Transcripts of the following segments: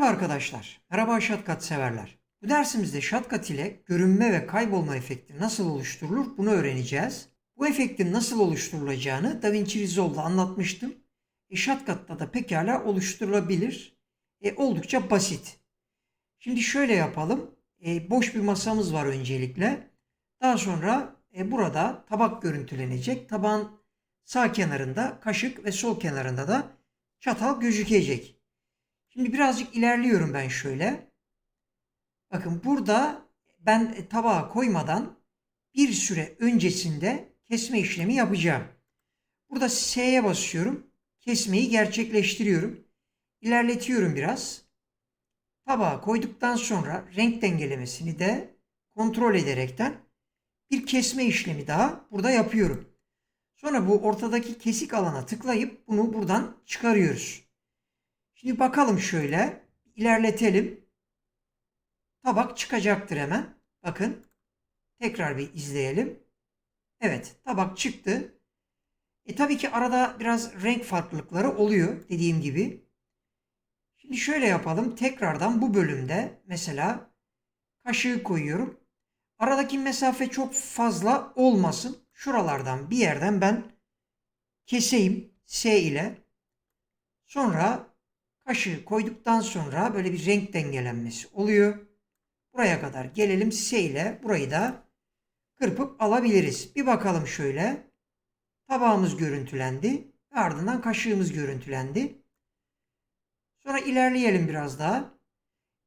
Merhaba arkadaşlar. Merhaba Shotcut severler. Bu dersimizde Shotcut ile görünme ve kaybolma efekti nasıl oluşturulur bunu öğreneceğiz. Bu efektin nasıl oluşturulacağını DaVinci Resolve'da anlatmıştım. E, Shotcut'ta da pekala oluşturulabilir. E, oldukça basit. Şimdi şöyle yapalım. E, boş bir masamız var öncelikle. Daha sonra e, burada tabak görüntülenecek. Tabağın sağ kenarında kaşık ve sol kenarında da çatal gözükecek. Şimdi birazcık ilerliyorum ben şöyle. Bakın burada ben tabağa koymadan bir süre öncesinde kesme işlemi yapacağım. Burada S'ye basıyorum. Kesmeyi gerçekleştiriyorum. İlerletiyorum biraz. Tabağa koyduktan sonra renk dengelemesini de kontrol ederekten bir kesme işlemi daha burada yapıyorum. Sonra bu ortadaki kesik alana tıklayıp bunu buradan çıkarıyoruz. Şimdi bakalım şöyle. ilerletelim. Tabak çıkacaktır hemen. Bakın. Tekrar bir izleyelim. Evet tabak çıktı. E tabii ki arada biraz renk farklılıkları oluyor dediğim gibi. Şimdi şöyle yapalım. Tekrardan bu bölümde mesela kaşığı koyuyorum. Aradaki mesafe çok fazla olmasın. Şuralardan bir yerden ben keseyim S ile. Sonra kaşığı koyduktan sonra böyle bir renk dengelenmesi oluyor. Buraya kadar gelelim S ile burayı da kırpıp alabiliriz. Bir bakalım şöyle. Tabağımız görüntülendi. Ardından kaşığımız görüntülendi. Sonra ilerleyelim biraz daha.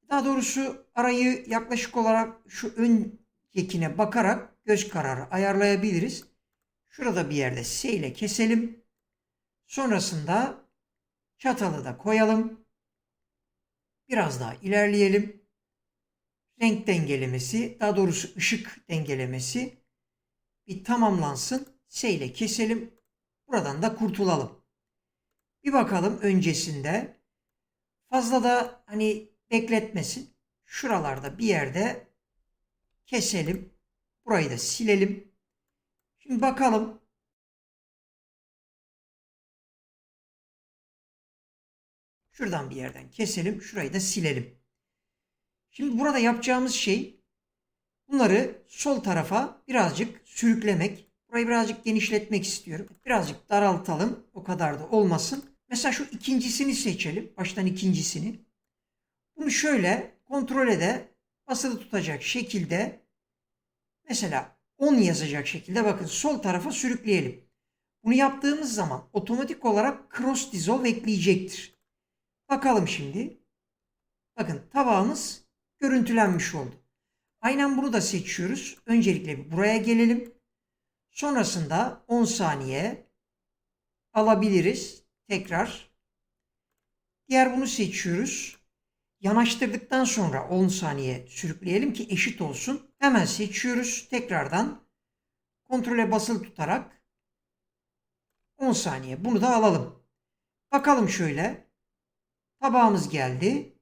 Daha doğrusu arayı yaklaşık olarak şu öncekine bakarak göz kararı ayarlayabiliriz. Şurada bir yerde S ile keselim. Sonrasında çatalı da koyalım. Biraz daha ilerleyelim. Renk dengelemesi, daha doğrusu ışık dengelemesi bir tamamlansın. S ile keselim. Buradan da kurtulalım. Bir bakalım öncesinde fazla da hani bekletmesin. Şuralarda bir yerde keselim. Burayı da silelim. Şimdi bakalım. Şuradan bir yerden keselim. Şurayı da silelim. Şimdi burada yapacağımız şey bunları sol tarafa birazcık sürüklemek. Burayı birazcık genişletmek istiyorum. Birazcık daraltalım. O kadar da olmasın. Mesela şu ikincisini seçelim. Baştan ikincisini. Bunu şöyle kontrole de basılı tutacak şekilde mesela 10 yazacak şekilde bakın sol tarafa sürükleyelim. Bunu yaptığımız zaman otomatik olarak cross dissolve ekleyecektir. Bakalım şimdi. Bakın tabağımız görüntülenmiş oldu. Aynen bunu da seçiyoruz. Öncelikle buraya gelelim. Sonrasında 10 saniye alabiliriz. Tekrar. Diğer bunu seçiyoruz. Yanaştırdıktan sonra 10 saniye sürükleyelim ki eşit olsun. Hemen seçiyoruz. Tekrardan kontrole basılı tutarak 10 saniye bunu da alalım. Bakalım şöyle. Tabağımız geldi.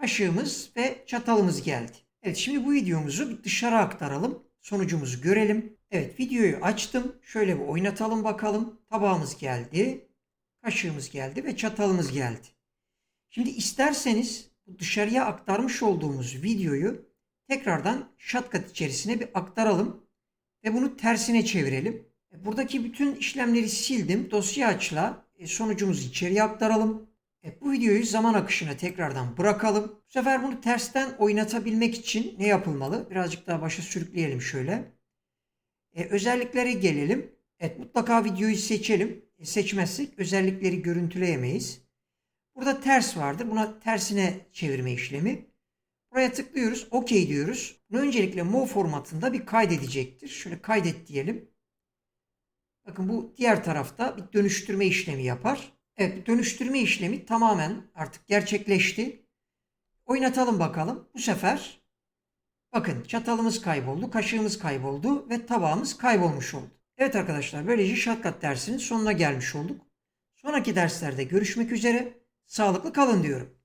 Kaşığımız ve çatalımız geldi. Evet şimdi bu videomuzu dışarı aktaralım. Sonucumuzu görelim. Evet videoyu açtım. Şöyle bir oynatalım bakalım. Tabağımız geldi. Kaşığımız geldi ve çatalımız geldi. Şimdi isterseniz dışarıya aktarmış olduğumuz videoyu tekrardan Shotcut içerisine bir aktaralım ve bunu tersine çevirelim. Buradaki bütün işlemleri sildim. Dosya açla e, sonucumuzu içeriye aktaralım. Evet, bu videoyu zaman akışına tekrardan bırakalım. Bu sefer bunu tersten oynatabilmek için ne yapılmalı? Birazcık daha başa sürükleyelim şöyle. E, özelliklere gelelim. Evet mutlaka videoyu seçelim. E, seçmezsek özellikleri görüntüleyemeyiz. Burada ters vardır. Buna tersine çevirme işlemi. Buraya tıklıyoruz. OK diyoruz. Bunu öncelikle MOV formatında bir kaydedecektir. Şöyle kaydet diyelim. Bakın bu diğer tarafta bir dönüştürme işlemi yapar. Evet dönüştürme işlemi tamamen artık gerçekleşti. Oynatalım bakalım. Bu sefer bakın çatalımız kayboldu, kaşığımız kayboldu ve tabağımız kaybolmuş oldu. Evet arkadaşlar böylece Shotcut dersinin sonuna gelmiş olduk. Sonraki derslerde görüşmek üzere. Sağlıklı kalın diyorum.